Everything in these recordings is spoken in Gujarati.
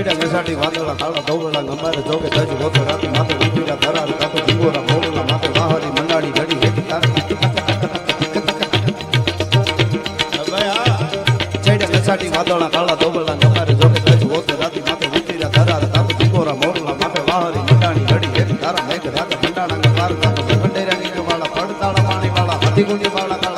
છેડા બેસાડી વાદળા કાળા ધોવળા ગમારે જોગે તજ ગોતો રાતી માથે ઉઠીલા ધરાર કાતો ઢીંગોરા મોરલા માથે વાહરી મંડાણી ઘડી હેતી તાર છેડા બેસાડી વાદળા કાળા ધોવળા ગમારે જોગે તજ ગોતો રાતી માથે ઉઠીલા ધરાર કાતો ઢીંગોરા મોરલા માથે વાહરી મંડાણી ઘડી હેતી તારા મેઘ રાત મંડાણા ગમાર કાતો ખંડેરાની વાળા પડતાળા પાણી વાળા હાથી ગુંજી વાળા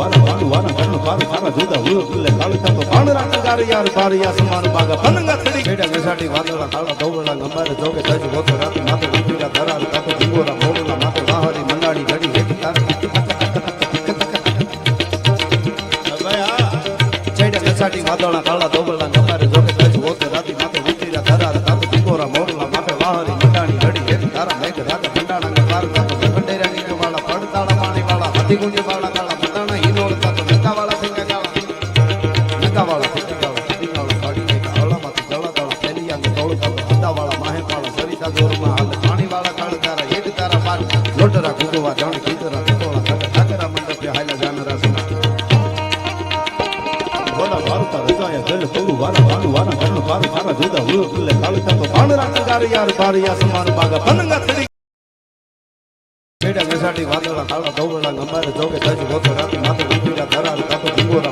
વારા વાણું વારા ઘરનું પારું પારા જુદા ઉયો કિલ્લે કાળકા તો પાણ રાખ ગાર યાર પારિયા સમાન બાગા પનંગા થડી છેડા બેસાડી વાદળા કાળા ધોવળા ગંબારે જોગે તજ ગોતો રાતી માથે ઉઠીલા ધરાર કાતો લોટરા કુંગવા જાણ કીધરા તોળા કાકા ઠાકરા મંડપે હાલા જાનરા સુના વડા વારતા રજાયા ગલ પૂરું વારા વાણું વારા ઘરનું પાર પારા જુદા ઉયો કિલ્લે કાળકા તો પાણ રાખ ગાર યાર પારિયા સમાન બાગા પનંગા થડી બેડા બેસાડી વાદળા કાળા ધોવળા ગંબારે જોગે તજ ગોતો રાતી માથે ઉઠીલા ધરાર કાતો ઢીંગોરા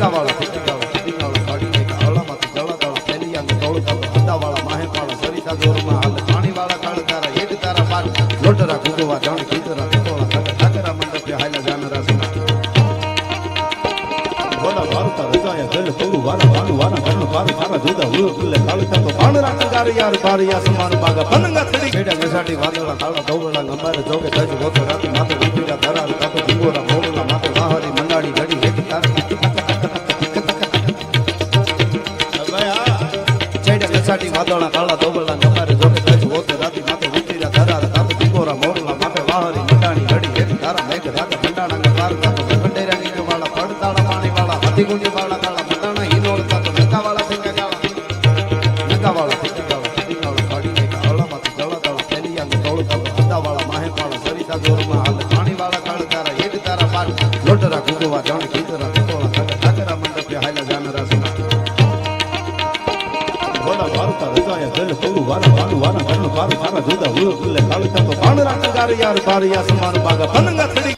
કાળા નકાવાળા ફીટીવાળા ફીટીવાળા કાઢી નાખ્યા હળામાંથી જળાતાળા ફેલિયાનું તોળ અંદાવાળા માહે પાળો સરિતા દોરમાં હાલ. પાણીવાળા કાળ તારા એક તારા પાર લોટરા ગુગવા જાણ ગીતરા તોળા કાકા ઠાકરા મંડપે હાયલા જાનરા સુના વડા વારતા રજાયા ગલ પૌરું વારા વાણું વારા ઘરનું પાર પારા જોદા ઉયો ઉલ્લે કાળકા તો પાણ રાખ ગાર યાર પારિયા સમાન બાગા પનંગા થડી બેડા બેસાડી વાદળા, કાળા ધોવળા, ગંબારે જોગે તજ ગોતો વડા વારતા રજાયા ગલ પૌરું વારા વાણું વારા ઘરનું પારું પારા જુદા ઉયો કિલ્લે કાળકા તો પાણ રાખ ગાર યાર પારિયા સમાન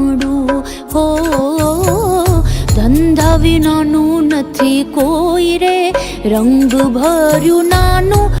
વિનાનું નથી કોઈ રે. રંગ ભર્યું નાનું